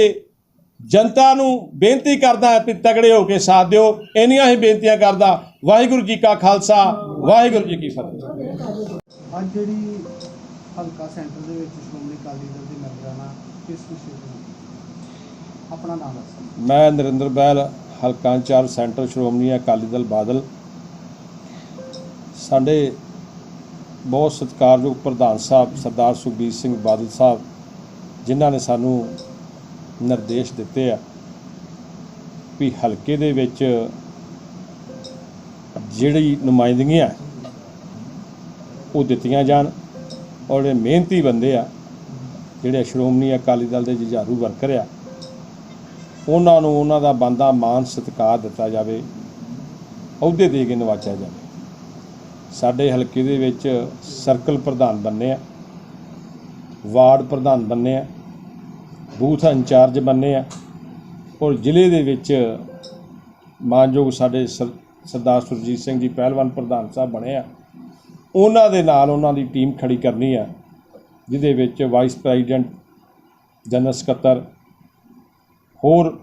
ਜਨਤਾ ਨੂੰ ਬੇਨਤੀ ਕਰਦਾ ਕਿ ਤਗੜੇ ਹੋ ਕੇ ਸਾਥ ਦਿਓ। ਇੰਨੀਆਂ ਹੀ ਬੇਨਤੀਆਂ ਕਰਦਾ ਵਾਹਿਗੁਰੂ ਜੀ ਕਾ ਖਾਲਸਾ ਵਾਹਿਗੁਰੂ ਜੀ ਕੀ ਫਤਿਹ। ਅੱਜ ਜਿਹੜੀ ਹਲਕਾ ਸੈਂਟਰ ਦੇ ਵਿੱਚ ਸ਼੍ਰੋਮਣੀ ਅਕਾਲੀ ਦਲ ਦੇ ਮੈਂਬਰਾਂ ਕਿਸ ਵਿਸ਼ੇ ਤੇ? ਆਪਣਾ ਨਾਮ ਦੱਸੋ। ਮੈਂ ਨਰਿੰਦਰ ਬੈਲ ਹਲਕਾ ਇੰਚਾਰਜ ਸੈਂਟਰ ਸ਼੍ਰੋਮਣੀ ਅਕਾਲੀ ਦਲ ਬਾਦਲ। ਸਾਡੇ ਬਹੁਤ ਸਤਿਕਾਰਯੋਗ ਪ੍ਰਧਾਨ ਸਾਹਿਬ ਸਰਦਾਰ ਸੁਖਬੀਰ ਸਿੰਘ ਬਾਦਲ ਸਾਹਿਬ, ਜਿਨ੍ਹਾਂ ਨੇ ਸਾਨੂੰ ਨਿਰਦੇਸ਼ ਦਿੱਤੇ ਆ ਵੀ ਹਲਕੇ ਦੇ ਵਿੱਚ ਜਿਹੜੀ ਨੁਮਾਇੰਦਗੀਆਂ ਉਹ ਦਿੱਤੀਆਂ ਜਾਣ ਔਰ ਜਿਹੜੇ ਮਿਹਨਤੀ ਬੰਦੇ ਆ, ਜਿਹੜੇ ਸ਼੍ਰੋਮਣੀ ਅਕਾਲੀ ਦਲ ਦੇ ਜੁਝਾਰੂ ਵਰਕਰ ਆ, ਉਹਨਾਂ ਨੂੰ ਉਹਨਾਂ ਦਾ ਬੰਦਾ ਮਾਨ ਸਤਿਕਾਰ ਦਿੱਤਾ ਜਾਵੇ, ਅਹੁਦੇ ਦੇ ਕੇ ਨਵਾਜਿਆ ਜਾਵੇ। ਸਾਡੇ ਹਲਕੇ ਦੇ ਵਿੱਚ ਸਰਕਲ ਪ੍ਰਧਾਨ ਬੰਨੇ ਆ, ਵਾਰਡ ਪ੍ਰਧਾਨ ਬੰਨੇ ਆ, ਬੂਥ ਇੰਚਾਰਜ ਬੰਨੇ ਆ ਔਰ ਜ਼ਿਲ੍ਹੇ ਦੇ ਵਿੱਚ ਮਾਨਯੋਗ ਸਾਡੇ ਸਰ- ਸਰਦਾਰ ਸੁਰਜੀਤ ਸਿੰਘ ਜੀ ਪਹਿਲਵਾਨ ਪ੍ਰਧਾਨ ਸਾਹਿਬ ਬਣੇ ਆ। ਉਹਨਾਂ ਦੇ ਨਾਲ ਉਹਨਾਂ ਦੀ ਟੀਮ ਖੜੀ ਕਰਨੀ ਆ, ਜਿਹਦੇ ਵਿੱਚ ਵਾਈਸ ਪ੍ਰੈਜ਼ੀਡੈਂਟ, ਜਨਰਲ ਸਕੱਤਰ, ਹੋਰ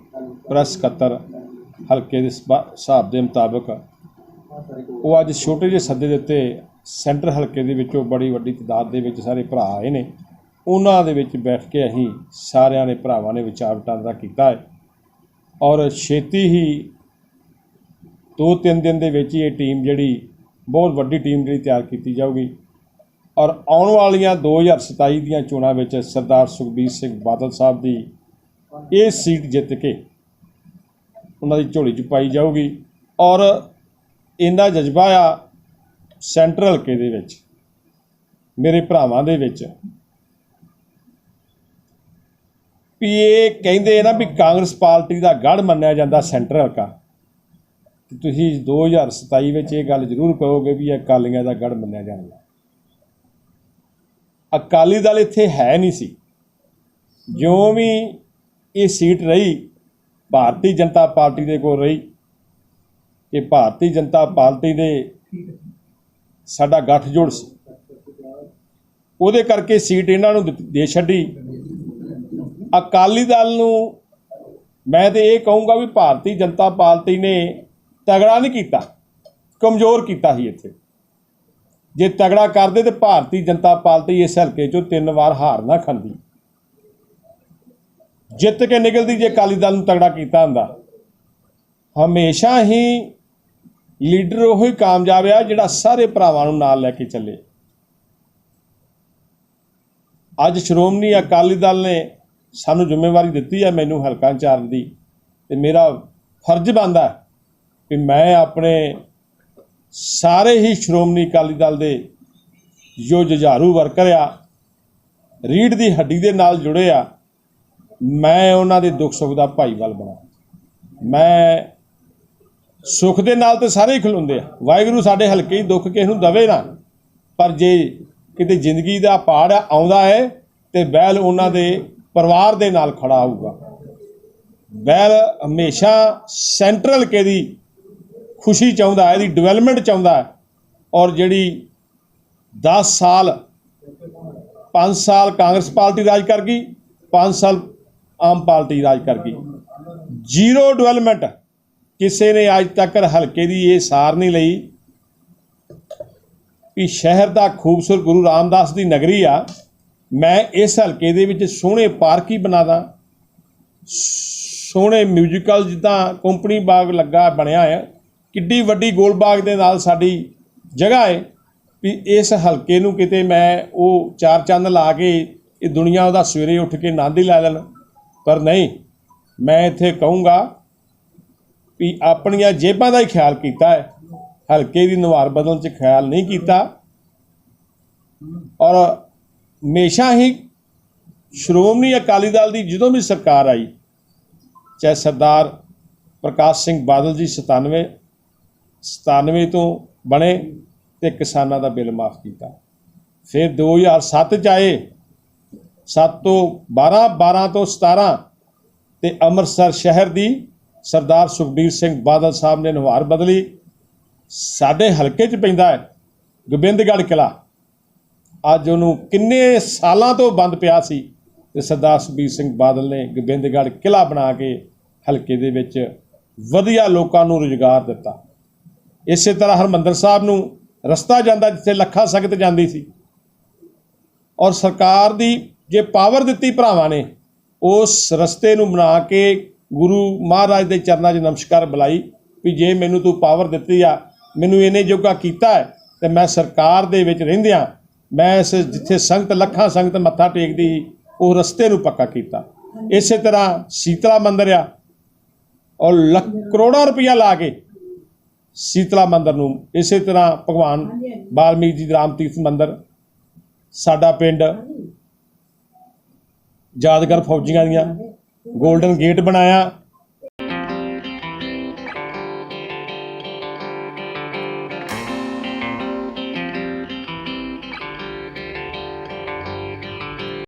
ਪ੍ਰੈਸ ਸਕੱਤਰ ਹਲਕੇ ਦੇ ਸਬਾ- ਹਿਸਾਬ ਦੇ ਮੁਤਾਬਕ ਉਹ ਅੱਜ ਛੋਟੇ ਜਿਹੇ ਸੱਦੇ ਦੇ ਉੱਤੇ ਸੈਂਟਰ ਹਲਕੇ ਦੇ ਵਿੱਚੋਂ ਬੜੀ ਵੱਡੀ ਤਾਦਾਦ ਦੇ ਵਿੱਚ ਸਾਰੇ ਭਰਾ ਆਏ ਨੇ। ਉਹਨਾਂ ਦੇ ਵਿੱਚ ਬੈਠ ਕੇ ਅਸੀਂ ਸਾਰਿਆਂ ਨੇ ਭਰਾਵਾਂ ਨੇ ਵਿਚਾਰ ਵਟਾਂਦਰਾ ਕੀਤਾ ਹੈ। ਔਰ ਛੇਤੀ ਹੀ ਦੋ ਤਿੰਨ ਦਿਨ ਦੇ ਵਿੱਚ ਹੀ ਇਹ ਟੀਮ ਜਿਹੜੀ ਬਹੁਤ ਵੱਡੀ ਟੀਮ ਜਿਹੜੀ ਤਿਆਰ ਕੀਤੀ ਜਾਊਗੀ। ਔਰ ਆਉਣ ਵਾਲੀਆਂ 2027 ਦੀਆਂ ਚੋਣਾਂ ਵਿੱਚ ਸਰਦਾਰ ਸੁਖਬੀਰ ਸਿੰਘ ਬਾਦਲ ਸਾਹਿਬ ਦੀ ਇਹ ਸੀਟ ਜਿੱਤ ਕੇ ਉਹਨਾਂ ਦੀ ਝੋਲੀ 'ਚ ਪਾਈ ਜਾਊਗੀ। ਔਰ ਇੰਨਾ ਜਜ਼ਬਾ ਆ ਸੈਂਟਰਲ ਹਲਕੇ ਦੇ ਵਿੱਚ, ਮੇਰੇ ਭਰਾਵਾਂ ਦੇ ਵਿੱਚ। ਵੀ ਇਹ ਕਹਿੰਦੇ ਨਾ ਵੀ ਕਾਂਗਰਸ ਪਾਰਟੀ ਦਾ ਗੜ ਮੰਨਿਆ ਜਾਂਦਾ ਸੈਂਟਰ ਹਲਕਾ। ਤੇ ਤੁਸੀਂ 2027 ਵਿੱਚ ਇਹ ਗੱਲ ਜ਼ਰੂਰ ਕਹੋਗੇ ਵੀ ਇਹ ਅਕਾਲੀਆਂ ਦਾ ਗੜ ਮੰਨਿਆ ਜਾਂਦਾ ਅਕਾਲੀ ਦਲ ਇੱਥੇ ਹੈ ਨਹੀਂ ਸੀ। ਜਿਉਂ ਵੀ ਇਹ ਸੀਟ ਰਹੀ, ਭਾਰਤੀ ਜਨਤਾ ਪਾਰਟੀ ਦੇ ਕੋਲ ਰਹੀ ਕਿ ਭਾਰਤੀ ਜਨਤਾ ਪਾਰਟੀ ਦੇ ਸਾਡਾ ਗੱਠਜੋੜ ਸੀ। ਉਹਦੇ ਕਰਕੇ ਸੀਟ ਇਹਨਾਂ ਨੂੰ ਦਿੱਤ- ਦੇ ਛੱਡੀ। ਅਕਾਲੀ ਦਲ ਨੂੰ ਮੈਂ ਤੇ ਇਹ ਕਹੂੰਗਾ ਵੀ ਭਾਰਤੀ ਜਨਤਾ ਪਾਰਟੀ ਨੇ ਤਗੜਾ ਨਹੀਂ ਕੀਤਾ, ਕਮਜ਼ੋਰ ਕੀਤਾ ਸੀ ਇੱਥੇ। ਜੇ ਤਗੜਾ ਕਰਦੇ ਤੇ ਭਾਰਤੀ ਜਨਤਾ ਪਾਰਟੀ ਇਸ ਹਲਕੇ ਚੋਂ ਤਿੰਨ ਵਾਰ ਹਾਰ ਨਾ ਖਾਂਦੀ। ਜਿੱਤ ਕੇ ਨਿਕਲਦੀ ਜੇ ਅਕਾਲੀ ਦਲ ਨੂੰ ਤਗੜਾ ਕੀਤਾ ਹੁੰਦਾ। ਹਮੇਸ਼ਾ ਹੀ ਲੀਡਰ ਉਹ ਹੀ ਕਾਮਯਾਬ ਆ ਜਿਹੜਾ ਸਾਰੇ ਭਰਾਵਾਂ ਨੂੰ ਨਾਲ ਲੈ ਕੇ ਚੱਲੇ। ਅੱਜ ਸ਼੍ਰੋਮਣੀ ਅਕਾਲੀ ਦਲ ਨੇ ਸਾਨੂੰ ਜ਼ਿੰਮੇਵਾਰੀ ਦਿੱਤੀ ਹੈ ਮੈਨੂੰ ਹਲਕਾ ਇੰਚਾਰਜ ਦੀ ਤੇ ਮੇਰਾ ਫਰਜ਼ ਬਣਦਾ ਹੈ ਕਿ ਮੈਂ ਆਪਣੇ ਸਾਰੇ ਹੀ ਸ਼੍ਰੋਮਣੀ ਅਕਾਲੀ ਦਲ ਦੇ ਜੋ ਜੁਝਾਰੂ ਵਰਕਰ ਆ ਰੀੜ ਦੀ ਹੱਡੀ ਦੇ ਨਾਲ ਜੁੜੇ ਆ, ਮੈਂ ਉਹਨਾਂ ਦੇ ਦੁੱਖ ਸੁੱਖ ਦਾ ਭਾਈਵਾਲ ਬਣਾ ਮੈਂ ਸੁੱਖ ਦੇ ਨਾਲ ਤੇ ਸਾਰੇ ਹੀ ਖਲੋਂਦੇ ਆ। ਵਾਹਿਗੁਰੂ ਸਾਡੇ ਹਲਕੇ ਹੀ ਦੁੱਖ ਕਿਸੇ ਨੂੰ ਦਵੇ ਨਾ। ਪਰ ਜੇ ਕਿਤੇ ਜ਼ਿੰਦਗੀ ਦਾ ਪਾੜ ਆਉਂਦਾ ਹੈ ਤੇ ਬੈਲ ਉਹਨਾਂ ਦੇ ਪਰਿਵਾਰ ਦੇ ਨਾਲ ਖੜਾ ਹੋਊਗਾ। ਬੈਲ ਹਮੇਸ਼ਾ ਸੈਂਟਰਲ ਕੇ ਦੀ ਖੁਸ਼ੀ ਚਾਹੁੰਦਾ ਹੈ, ਇਹਦੀ ਡਿਵੈਲਪਮੈਂਟ ਚਾਹੁੰਦਾ ਹੈ। ਔਰ ਜਿਹੜੀ 10 ਸਾਲ 5 ਸਾਲ ਕਾਂਗਰਸ ਪਾਰਟੀ ਰਾਜ ਕਰ ਗਈ 5 ਸਾਲ ਆਮ ਪਾਰਟੀ ਰਾਜ ਕਰ ਗਈ। ਜ਼ੀਰੋ ਡਿਵੈਲਪਮੈਂਟ ਕਿਸੇ ਨੇ ਅੱਜ ਤੱਕ ਹਲਕੇ ਦੀ ਇਹ ਸਾਰ ਨਹੀਂ ਲਈ ਵੀ ਸ਼ਹਿਰ ਦਾ ਖੂਬਸੂਰਤ ਗੁਰੂ ਰਾਮਦਾਸ ਦੀ ਨਗਰੀ ਆ, ਮੈਂ ਇਸ ਹਲਕੇ ਦੇ ਵਿੱਚ ਸੋਹਣੇ ਪਾਰਕ ਹੀ ਬਣਾ ਦਾਂ। ਸੋਹਣੇ ਮਿਊਜ਼ੀਕਲ ਜਿੱਦਾਂ ਕੰਪਨੀ ਬਾਗ ਲੱਗਾ ਬਣਿਆ ਹੈ ਕਿੱਡੀ ਵੱਡੀ ਗੋਲ ਬਾਗ ਦੇ ਨਾਲ ਸਾਡੀ ਜਗ੍ਹਾ ਹੈ ਵੀ ਇਸ ਹਲਕੇ ਨੂੰ ਕਿਤੇ ਮੈਂ ਉਹ ਚਾਰ ਚੰਦ ਲਾ ਕੇ ਇਹ ਦੁਨੀਆ ਉਹਦਾ ਸਵੇਰੇ ਉੱਠ ਕੇ ਆਨੰਦ ਹੀ ਲੈ ਲੈਣ। ਪਰ ਨਹੀਂ, ਮੈਂ ਇੱਥੇ ਕਹੂੰਗਾ ਵੀ ਆਪਣੀਆਂ ਜੇਬਾਂ ਦਾ ਹੀ ਖਿਆਲ ਕੀਤਾ ਹੈ। ਹਲਕੇ ਦੀ ਨਵਾਰ ਬਦਲਣ 'ਚ ਖਿਆਲ ਨਹੀਂ ਕੀਤਾ। ਔਰ ਹਮੇਸ਼ਾ ਹੀ ਸ਼੍ਰੋਮਣੀ ਅਕਾਲੀ ਦਲ ਦੀ ਜਦੋਂ ਵੀ ਸਰਕਾਰ ਆਈ, ਚਾਹੇ ਸਰਦਾਰ ਪ੍ਰਕਾਸ਼ ਸਿੰਘ ਬਾਦਲ ਜੀ 97 97 ਤੋਂ ਬਣੇ ਤੇ ਕਿਸਾਨਾਂ ਦਾ ਬਿੱਲ ਮਾਫ ਕੀਤਾ। ਫਿਰ 2007 ਚ ਆਏ 7 ਤੋਂ 12 12 ਤੋਂ 17 ਤੇ ਅੰਮ੍ਰਿਤਸਰ ਸ਼ਹਿਰ ਦੀ ਸਰਦਾਰ ਸੁਖਬੀਰ ਸਿੰਘ ਬਾਦਲ ਸਾਹਿਬ ਨੇ ਨੁਹਾਰ ਬਦਲੀ। ਸਾਡੇ ਹਲਕੇ 'ਚ ਪੈਂਦਾ ਹੈ, ਗੋਬਿੰਦਗੜ੍ਹ ਕਿਲਾ ਅੱਜ ਉਹਨੂੰ ਕਿੰਨੇ ਸਾਲਾਂ ਤੋਂ ਬੰਦ ਪਿਆ ਸੀ ਤੇ ਸਰਦਾਰ ਸੁਖਬੀਰ ਸਿੰਘ ਬਾਦਲ ਨੇ ਗੋਬਿੰਦਗੜ੍ਹ ਕਿਲ੍ਹਾ ਬਣਾ ਕੇ ਹਲਕੇ ਦੇ ਵਿੱਚ ਵਧੀਆ ਲੋਕਾਂ ਨੂੰ ਰੁਜ਼ਗਾਰ ਦਿੱਤਾ। ਇਸੇ ਤਰ੍ਹਾਂ ਹਰਮੰਦਰ ਸਾਹਿਬ ਨੂੰ ਰਸਤਾ ਜਾਂਦਾ ਜਿੱਥੇ ਲੱਖਾਂ ਸੰਗਤ ਜਾਂਦੀ ਸੀ। ਔਰ ਸਰਕਾਰ ਦੀ ਜੇ ਪਾਵਰ ਦਿੱਤੀ ਭਰਾਵਾਂ ਨੇ, ਉਸ ਰਸਤੇ ਨੂੰ ਬਣਾ ਕੇ ਗੁਰੂ ਮਹਾਰਾਜ ਦੇ ਚਰਨਾਂ 'ਚ ਨਮਸਕਾਰ ਬੁਲਾਈ ਵੀ ਜੇ ਮੈਨੂੰ ਤੂੰ ਪਾਵਰ ਦਿੱਤੀ ਆ ਮੈਨੂੰ ਇਹਨੇ ਜੋਗਾ ਕੀਤਾ ਹੈ ਤੇ ਮੈਂ ਸਰਕਾਰ ਦੇ ਵਿੱਚ ਰਹਿੰਦਿਆਂ ਮੈਂ ਇਸ ਜਿੱਥੇ ਸੰਗਤ ਲੱਖਾਂ ਸੰਗਤ ਮੱਥਾ ਟੇਕਦੀ ਸੀ, ਉਹ ਰਸਤੇ ਨੂੰ ਪੱਕਾ ਕੀਤਾ। ਇਸੇ ਤਰ੍ਹਾਂ ਸੀਤਲਾ ਮੰਦਿਰ ਆ ਔਰ ਲੱਖ ਕਰੋੜਾਂ ਰੁਪਈਆ ਲਾ ਕੇ ਸੀਤਲਾ ਮੰਦਿਰ ਨੂੰ ਇਸੇ ਤਰ੍ਹਾਂ ਭਗਵਾਨ ਵਾਲਮੀਕ ਜੀ ਰਾਮ ਤੀਰਥ ਮੰਦਿਰ ਸਾਡਾ ਪਿੰਡ ਯਾਦਗਾਰ ਫੌਜੀਆਂ ਦੀਆਂ ਗੋਲਡਨ ਗੇਟ ਬਣਾਇਆ।